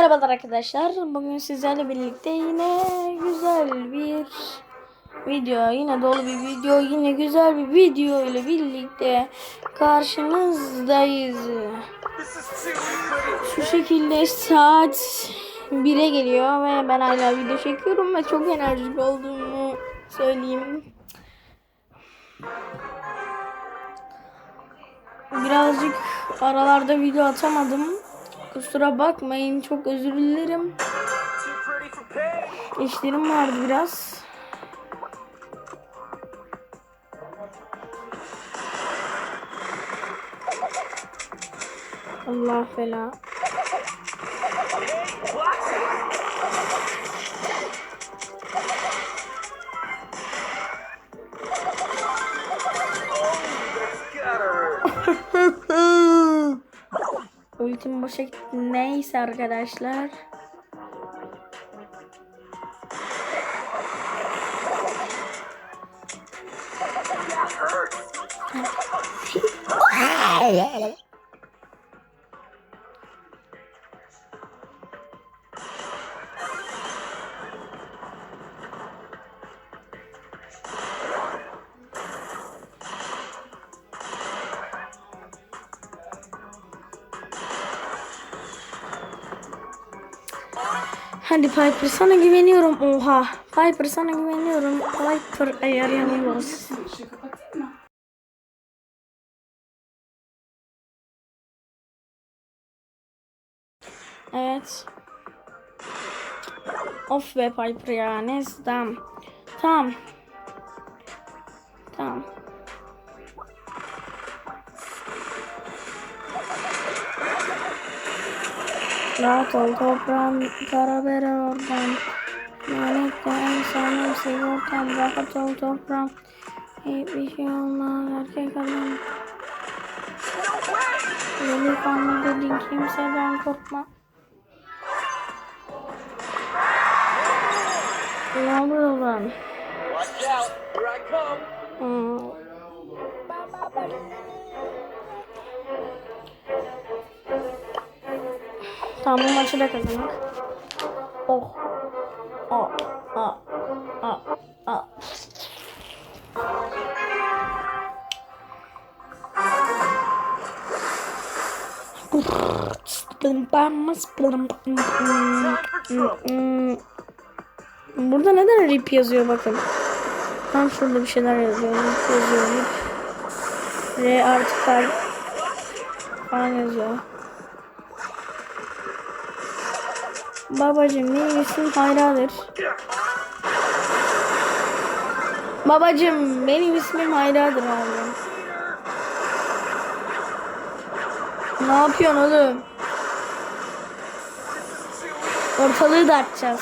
Merhabalar arkadaşlar. Bugün sizlerle birlikte yine güzel bir video, yine dolu bir video, yine güzel bir video ile birlikte karşınızdayız. Şu şekilde saat 1'e geliyor ve ben hala video çekiyorum ve çok enerjik olduğumu söyleyeyim. Birazcık aralarda video atamadım. Kusura bakmayın çok özür dilerim. İşlerim vardı biraz. Allah fela. Ultim boşa gitti. Neyse arkadaşlar. Hadi Piper sana güveniyorum. Oha. Piper sana güveniyorum. Piper eğer yanıyoruz. Evet. Of be Piper ya. Neyse tamam. Tamam. Tamam. Rahat ol toprağım kara bere oradan Lanetten sanım sigortam rahat ol toprağım Hiçbir şey olmaz erkek adam Delikanlı dedin kimseden korkma Ne oluyor lan? Watch out, here I come. Hmm. Tamam bu maçı da kazandık. Oh. Oh. Ah. Ah. Ah. Burada neden rip yazıyor bakın. Tam şurada bir şeyler yazıyor. Rip yazıyor. Rip. R artı kalp falan yazıyor. Babacım ismim Hayra'dır. Babacım benim ismim Hayra'dır abi. Ne yapıyorsun oğlum? Ortalığı dağıtacağız.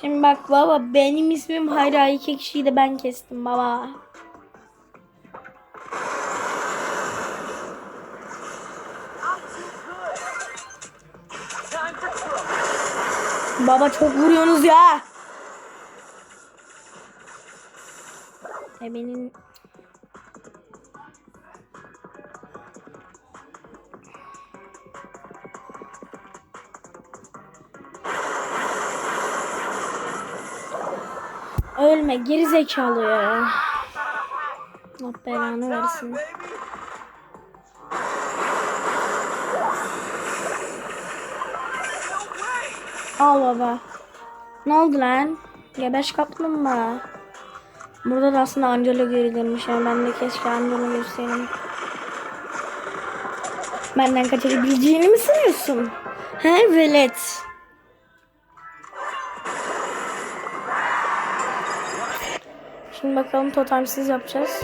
Şimdi bak baba benim ismim Hayra iki kişiyi de ben kestim baba. Baba çok vuruyorsunuz ya. E benim Ölme geri zekalı ya. Allah belanı versin. Al baba. Ne oldu lan? Gebeş kaplumbağa. Burada da aslında Angelo görülürmüş. Yani ben de keşke Angelo görseydim. Benden kaçabileceğini mi sanıyorsun? He velet. Şimdi bakalım totemsiz yapacağız.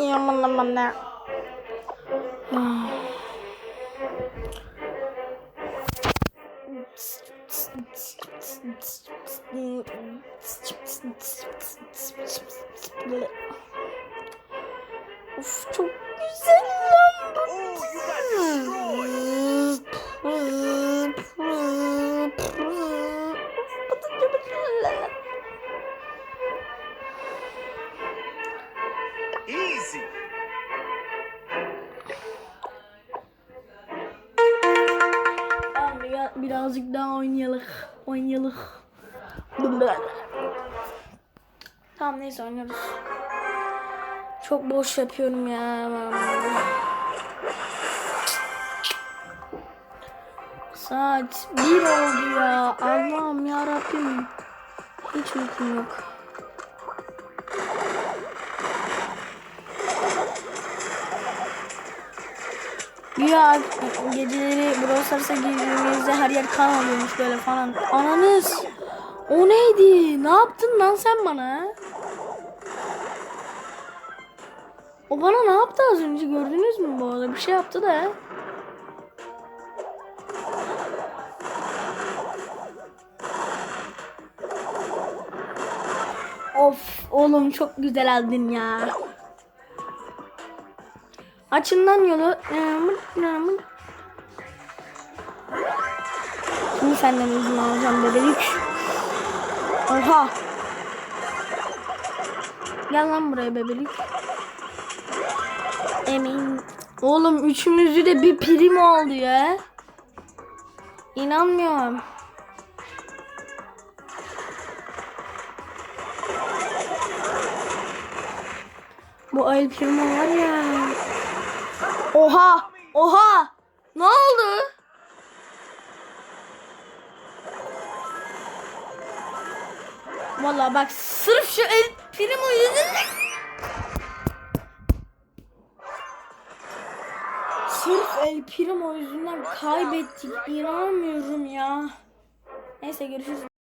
Yaman aman Of çok güzel lan burası. Birazcık daha oynayalık. Oynayalık. Tamam neyse oynuyoruz. Çok boş yapıyorum ya. Saat bir oldu ya. Allah'ım ya Rabbim. Hiç uykum yok. Ya geceleri Brawl girdiğimizde her yer kan alıyormuş böyle falan. Ananız. O neydi? Ne yaptın lan sen bana? O bana ne yaptı az önce gördünüz mü bu arada? Bir şey yaptı da. Of oğlum çok güzel aldın ya. Açın lan yolu. Şimdi senden izin alacağım bebelik. Oha. Gel lan buraya bebelik. Oğlum üçümüzü de bir prim oldu ya. İnanmıyorum. Bu El Primo var ya. Oha! Oha! Ne oldu? Vallahi bak sırf şu El Primo yüzünden Sırf El Primo yüzünden kaybettik. İnanmıyorum ya. Neyse görüşürüz.